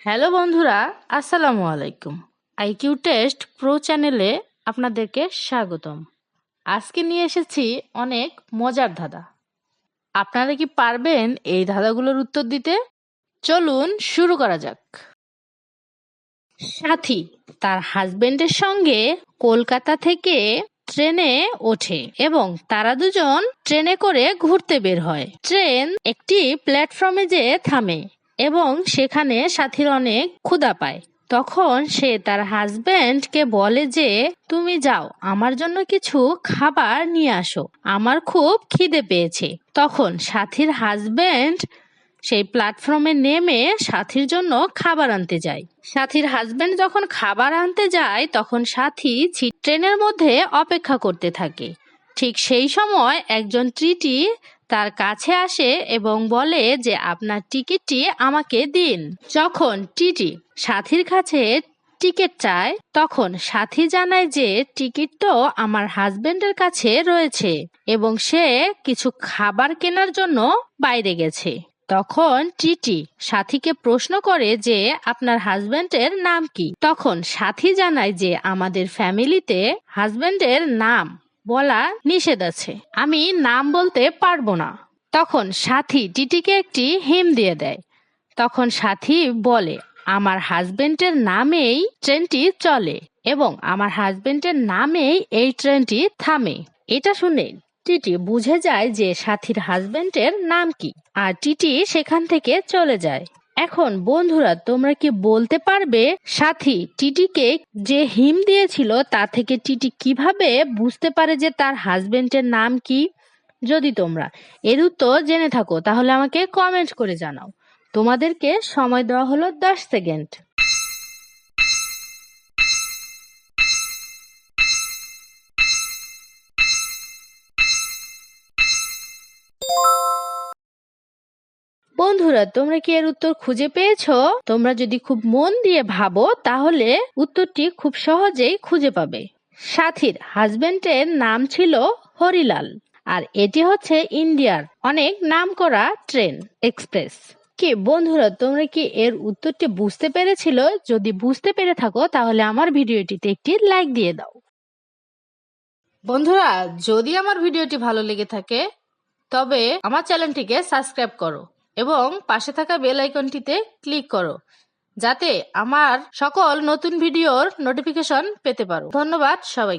Hello বন্ধুরা, আসসালামু আলাইকুম। আইকিউ টেস্ট প্রো চ্যানেলে আপনাদেরকে স্বাগতম। আজকে নিয়ে এসেছি অনেক মজার ধাঁধা। আপনারা কি পারবেন এই ধাঁধাগুলোর উত্তর দিতে? চলুন শুরু করা যাক। সাথী তার হাজবেন্ডের সঙ্গে কলকাতা থেকে ট্রেনে ওঠে এবং তারা দুজন ট্রেনে করে ঘুরতে বের হয়। ট্রেন একটি প্ল্যাটফর্মে যেয়ে থামে। এবং সেখানে সাথীর অনেক ক্ষুধা পায়। তখন সে তার হাজবেন্ডকে বলে যে, তুমি যাও, আমার জন্য কিছু খাবার নিয়ে আসো। আমার খুব খিদে পেয়েছে। তখন সাথীর হাজবেন্ড সেই প্ল্যাটফর্মে নেমে সাথীর জন্য খাবার আনতে যায়। সাথীর হাজবেন্ড যখন খাবার আনতে যায়, তখন সাথী ট্রেনের মধ্যে অপেক্ষা করতে থাকে। ঠিক সেই সময় একজন ট্রিটি তার কাছে আসে এবং বলে যে, আপনার টিকিটটি আমাকে দিন। যখন টিটি সাথীর কাছে টিকিট চায়, তখন সাথী জানায় যে, টিকিট তো আমার হাজবেন্ডের কাছে রয়েছে এবং সে কিছু খাবার কেনার জন্য বাইরে গেছে। তখন টিটি সাথীকে প্রশ্ন করে যে, আপনার হাজবেন্ডের নাম কি? তখন সাথী জানায় যে, আমাদের ফ্যামিলিতে হাজবেন্ডের নাম বলা নিষেধ আছে। আমি নাম বলতে পারব না। তখন সাথী টিটিকে একটি হিম দিয়ে দেয়। তখন সাথী বলে, আমার হাজবেন্ডের নামেই ট্রেনটি চলে এবং আমার হাজবেন্ডের নামেই এই ট্রেনটি থামে। এটা শুনে টিটি বুঝে যায় যে সাথীর হাজবেন্ডের নাম কি। আর টিটি সেখান থেকে চলে যায়। এখন বন্ধুরা, তোমরা কি বলতে পারবে সাথী, টিটিকে যে হিম দিয়েছিল, তা থেকে টিটি কীভাবে বুঝতে পারে যে তার হাজবেন্ডের নাম কি? যদি তোমরা এর উত্তর জেনে থাকো, তাহলে আমাকে কমেন্ট করে জানাও। তোমাদেরকে সময় দেওয়া হলো দশ সেকেন্ড। বন্ধুরা, তোমরা কি এর উত্তর খুঁজে পেয়েছ? তোমরা যদি খুব মন দিয়ে ভাবো, তাহলে উত্তরটি খুব সহজেই খুঁজে পাবে। সাথীর হাজবেন্ডের নাম ছিল হরিলাল, আর এটি হচ্ছে ইন্ডিয়ার অনেক নামকরা ট্রেন, এক্সপ্রেস। কি, বন্ধুরা, তোমরা কি এর উত্তরটি বুঝতে পেরেছিল? যদি বুঝতে পেরে থাকো, তাহলে আমার ভিডিওটিতে একটি লাইক দিয়ে দাও। বন্ধুরা, যদি আমার ভিডিওটি ভালো লেগে থাকে, তবে আমার চ্যানেলটিকে সাবস্ক্রাইব করো। এবং পাশে থাকা বেল আইকনটিতে ক্লিক করো, যাতে আমার সকল নতুন ভিডিওর নোটিফিকেশন পেতে পারো। ধন্যবাদ সবাই